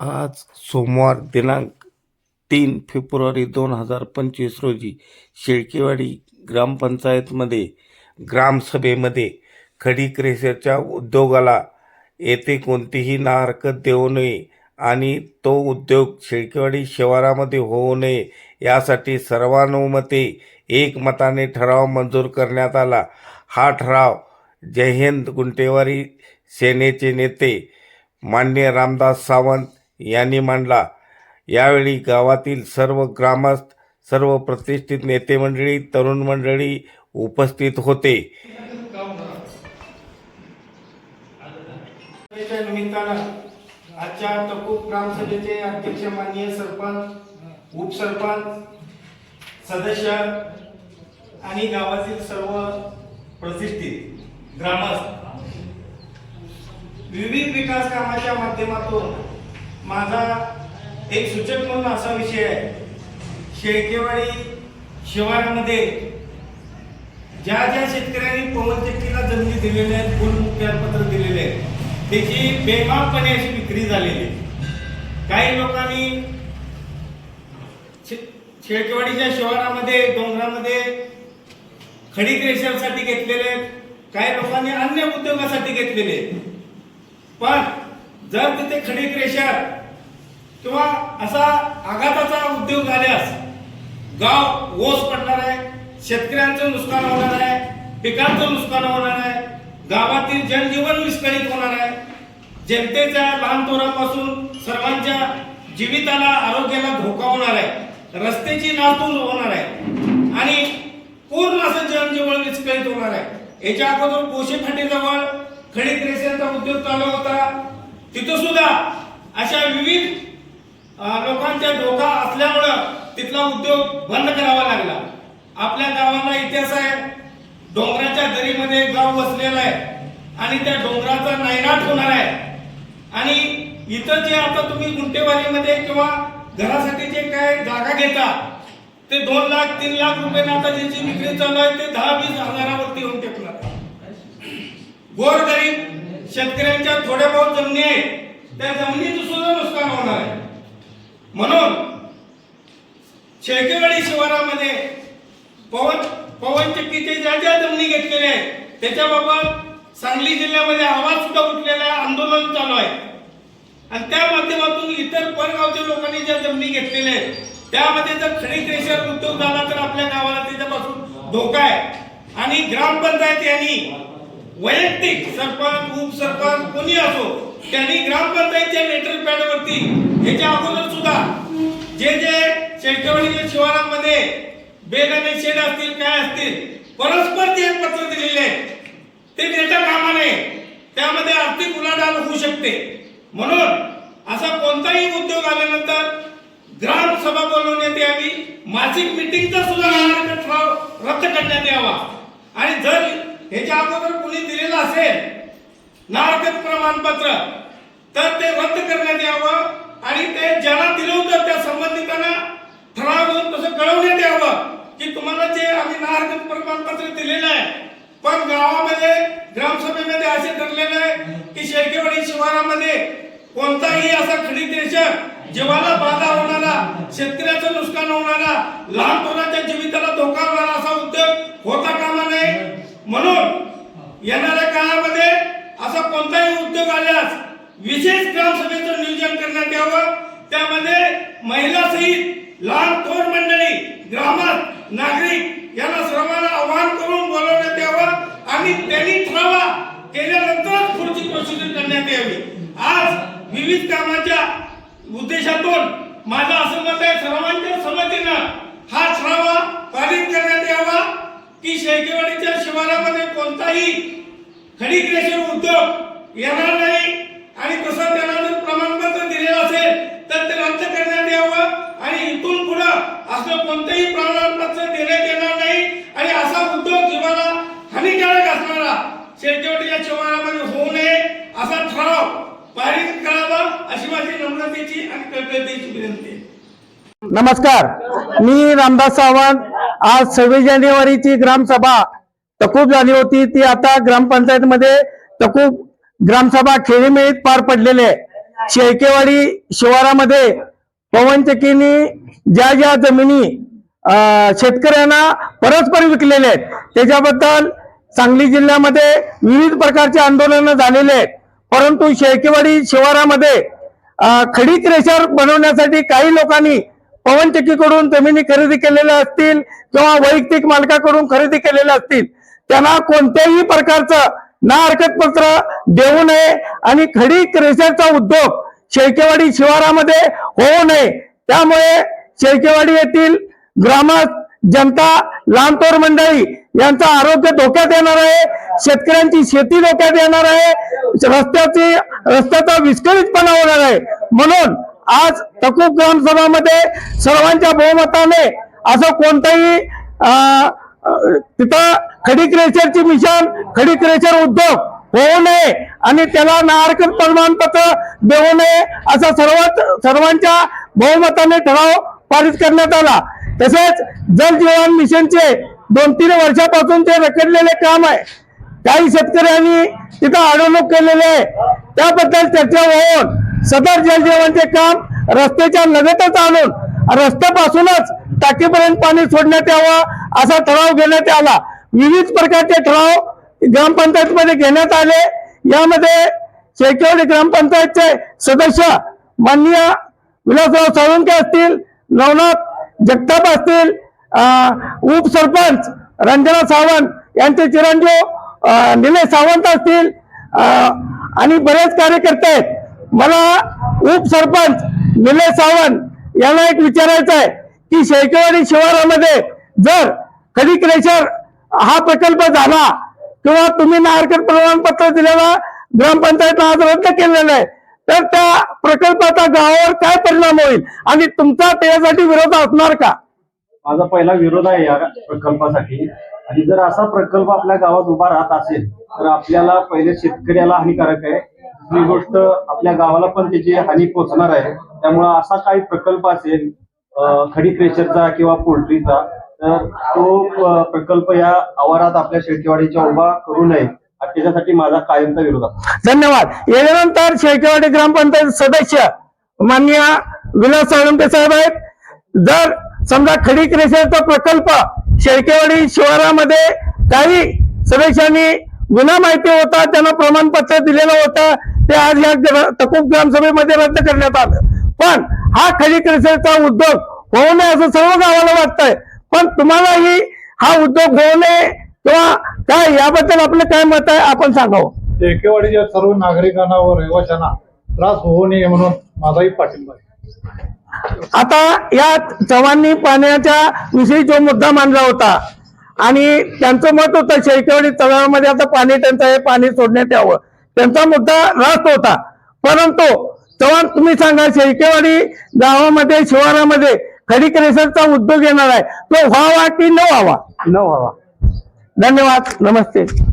आज सोमवार दिनांक तीन फेब्रुवारी दोन हजार पंचवीस रोजी शेळकेवाडी ग्रामपंचायतमध्ये ग्रामसभेमध्ये खडी क्रेशरच्या उद्योगाला येथे कोणतीही ना हरकत देऊ नये आणि तो उद्योग शेळकेवाडी शिवारामध्ये होऊ नये यासाठी सर्वानुमते एकमताने ठराव मंजूर करण्यात आला. हा ठराव जयहिंद गुंटेवारी सेनेचे नेते मान्य रामदास सावंत यांनी मांडला. यावेळी गावातील सर्व ग्रामस्थ सर्व प्रतिष्ठित नेते मंडळी तरुण मंडळी उपस्थित होते. निमित्तानं आजच्या तकूब ग्रामसभेचे अध्यक्ष माननीय सरपंच उपसरपंच सदस्य आणि गावातील सर्व प्रतिष्ठित ग्रामस्थ विविध विकास कामाच्या माध्यमातून माझा एक सूचक म्हणून असा विषय आहे. शेळकेवाडी शिवारामध्ये ज्या ज्या शेतकऱ्यांनी पवनचक्कीला जमिनी दिलेल्या आहेत गुणमुक्त्यापत्र दिलेले आहेत त्याची बेमापणे अशी विक्री झालेली आहे. काही लोकांनी शेळकेवाडीच्या शिवारामध्ये डोंगरामध्ये खडी क्रेशरसाठी घेतलेले आहेत. काही लोकांनी अन्य उद्योगासाठी घेतलेले आहेत. पण जर तिथे खडी क्रेशर किंवा असा आघाताचा उद्योग झाल्यास गाव ओस पडणार आहे शेतकऱ्यांचं नुकसान होणार आहे पिकांचं नुकसान होणार आहे गावातील जनजीवन विस्कळीत होणार आहे. जनतेच्या लहान थोरापासून सर्वांच्या जीविताला आरोग्याला धोका होणार आहे रस्त्याची नातून होणार आहे आणि पूर्ण असं जनजीवन विस्कळीत होणार आहे. याच्या अगोदर कोशे फाटीजवळ खडी क्रेशनचा उद्योग चालू होता. तिथं सुद्धा अशा विविध लोकांच्या धोका असल्यामुळं तिथला उद्योग बंद करावा लागला. आपल्या गावाला इतिहास आहे. डोंगराच्या दरीमध्ये गाव वसलेला आहे आणि त्या डोंगराचा नायनाट होणार आहे. आणि इथं जे आता तुम्ही गुंटेवारीमध्ये किंवा घरासाठी जे काय जागा घेता ते दोन लाख तीन लाख रुपये आता ज्याची विक्री चालू आहे ते दहा वीस हजारावरती होऊन टेकणार. गोरगरीब शेतकऱ्यांच्या थोड्या बहुत जमिनी आहेत त्या जमिनीचं सुद्धा नुकसान होणार आहे. म्हणून शेळकेवाडी शिवारामध्ये पवन पवनचक्कीचे ज्या ज्या जमिनी घेतलेल्या आहेत त्याच्याबाबत सांगली जिल्ह्यामध्ये आवाज सुद्धा उठलेला आंदोलन चालू आहे. आणि त्या माध्यमातून इतर परगावच्या लोकांनी ज्या जमिनी घेतलेल्या आहेत त्यामध्ये जर खडी क्रेशर उद्योग झाला तर आपल्या गावाला त्याच्यापासून धोका आहे. आणि ग्रामपंचायत यांनी वैयक्तिक सरपंच उपसरपंच कोणी असो त्यांनी ग्रामपंचायतच्या लेटर पॅड वरती ह्याच्या अगोदर सुद्धा जे जे शेळकेवाडीच्या शिवारामध्ये बेगाने शेड असतील काय असतील परस्पर जे पत्र दिलेले आहेत. ते देता कामा नये. त्यामध्ये आर्थिक उलाढाल होऊ शकते. म्हणून असा कोणताही उद्योग आल्यानंतर ग्रामसभा बोलवण्यात यावी मासिक मिटिंगचा सुद्धा ठराव रद्द करण्यात यावा. आणि जर ह्याच्या अगोदर कुणी दिलेलं असेल नागरिक प्रमाणपत्र. तर ते रद्द करण्यात यावं आणि ते ज्याला दिलं होतं त्या संबंधितांना ठराव घेऊन तसं कळवण्यात यावं की तुम्हाला जे आम्ही नागरिक प्रमाणपत्र दिलेलं आहे पण गावामध्ये ग्रामसभेमध्ये असे ठरलेलं आहे की शेळकेवाडी शिवारामध्ये कोणताही असा खडी देशक जीवाला बाधा होणारा शेतकऱ्याचं नुकसान होणारा लहान मुलाच्या जीविताला धोका होणारा असा उद्योग होता कामा नये. म्हणून येणाऱ्या काळामध्ये असा कोणताही उद्योग आल्यास विशेष ग्रामसभेचं नियोजन करण्यात यावं. त्यामध्ये महिला सहित लहान थोर मंडळी ग्रामस्थ नागरिक यांना सर्वांना आवाहन करून बोलवण्यात यावं आणि त्यांनी ठरावा केल्यानंतरच पुढची प्रोसिजर करण्यात यावी. आज विविध कामाच्या उद्देशातून माझं असं मत आहे सर्वांच्या संमतीनं हा ठरावा पारित करण्यात यावा की शेकेवाडीच्या शिवारामध्ये कोणताही खडी क्रेशर उद्योग येणार नाही आणि तसं त्यांना जर प्रमाणपत्र दिलेलं असेल तर ते रद्द करण्यात यावं आणि इथून पुढं असं कोणतंही प्रमाणपत्र देण्यात येणार नाही. आणि असा उद्योग जीवाला हानिकारक असणारा शेळकेवाडीच्या शिवारामध्ये होऊ नये असा ठराव पारित करावा अशी माझी नम्रतेची आणि कळकळतेची विनंती नमस्कार. मी रामदास सावंत आज सव्वीस जानेवारीची ग्रामसभा तकूब झाली होती ती आता ग्रामपंचायतमध्ये तकूब ग्रामसभा खेळीमेळीत पार पडलेली आहे. शेळकेवाडी शिवारामध्ये पवनचक्कीनी ज्या ज्या जमिनी शेतकऱ्यांना परस्पर विकलेले आहेत त्याच्याबद्दल सांगली जिल्ह्यामध्ये विविध प्रकारचे आंदोलनं झालेले आहेत. परंतु शेळकेवाडी शिवारामध्ये खडी क्रेशर बनवण्यासाठी काही लोकांनी पवनचक्कीकडून जमिनी खरेदी केलेल्या असतील किंवा वैयक्तिक मालकाकडून खरेदी केलेल्या असतील त्यांना कोणत्याही प्रकारचं ना हरकत पत्र देऊ नये आणि खडी क्रेशरचा उद्योग शेळकेवाडी शिवारामध्ये होऊ नये. त्यामुळे शेळकेवाडी येथील ग्रामस्थ जनता लांबतोर मंडळी यांचं आरोग्य धोक्यात येणार आहे शेतकऱ्यांची शेती धोक्यात येणार आहे रस्त्याची रस्त्याचा विस्कळीतपणा होणार आहे. म्हणून आज तकूब ग्रामसभामध्ये सर्वांच्या बहुमताने असं कोणतंही तिथं खडी क्रेशरची मिशन खडी क्रेशर उद्योग होऊ नये. आणि त्याला नाहरकत प्रमाणपत्र देऊ नये. असा सर्वात सर्वांच्या बहुमताने ठराव पारित करण्यात आला. तसेच जल जीवन मिशनचे दोन तीन वर्षापासून ते रखडलेले काम आहे. काही शेतकऱ्यांनी तिथं अडवणूक केलेली आहे. त्याबद्दल चर्चा होऊन सदर जल जीवनचे काम रस्त्याच्या लगतच आणून रस्त्यापासूनच टाकीपर्यंत पाणी सोडण्यात यावं असा ठराव घेण्यात आला. विविध प्रकारचे ठराव ग्रामपंचायतमध्ये घेण्यात आले. यामध्ये शेकेवाडी ग्रामपंचायतचे सदस्य माननीय विलासराव साळुंके असतील नवनाथ जगताप असतील उपसरपंच रंजना सावंत यांचे चिरंजीव निलय निलेश सावंत असतील आणि बरेच कार्यकर्ते आहेत. मला उपसरपंच निलेश सावंत यांना एक विचारायचं आहे की शेकेवाडी शिवारामध्ये जर कधी क्रेशर हा प्रकल्प झाला किंवा तुम्ही नारकट प्रमाणपत्र दिलेला ग्रामपंचायतला आज रद्द केलेलं आहे तर त्या प्रकल्पाचा गावावर काय परिणाम होईल? आणि तुमचा त्यासाठी विरोध असणार का? माझा पहिला विरोध आहे या प्रकल्पासाठी. आणि जर असा प्रकल्प आपल्या गावात उभा राहत असेल तर आपल्याला पहिले शेतकऱ्याला हानिकारक आहे. दुसरी गोष्ट आपल्या गावाला पण त्याची हानी पोहोचणार आहे. त्यामुळं असा काही प्रकल्प असेल खडी क्रेशरचा किंवा पोल्ट्रीचा तर तो प्रकल्प या आवारात आपल्या शेळकेवाडीच्या उभा करू नये. त्याच्यासाठी माझा कायमचा विरोध धन्यवाद. याच्यानंतर शेळकेवाडी ग्रामपंचायत सदस्य माननीय विलास साळुंके साहेब आहेत. जर समजा खडीक रेषेचा प्रकल्प शेळकेवाडी शिवारामध्ये काही सदस्यांनी गुन्हा माहिती होता त्यांना प्रमाणपत्र दिलेलं होतं ते आज या ग्र- तकूब ग्रामसभेमध्ये रद्द करण्यात आलं. पण हा खडीक रेषेचा उद्योग होऊ नये असं सर्व गावाला वाटतंय. पण तुम्हालाही हा उद्योग होऊ नये किंवा काय याबद्दल आपलं काय मत आहे आपण सांगावं. टेकेवाडीच्या सर्व नागरिकांना व रहिवाशांना त्रास होऊ नये म्हणून माझाही पाठिंबा आहे. आता या चव्हाणनी पाण्याच्या विषयी जो मुद्दा मांडला होता आणि त्यांचं मत होतं शेळकेवाडी तलावामध्ये आता पाणी टंचाई आहे, पाणी सोडण्यात यावं. त्यांचा मुद्दा रास्त होता. परंतु चव्हाण तुम्ही सांगा शेळकेवाडी गावामध्ये शिवारामध्ये खडी क्रेशरचा उद्योग येणार आहे. तो व्हावा की न व्हावा? न व्हावा. धन्यवाद. नमस्ते.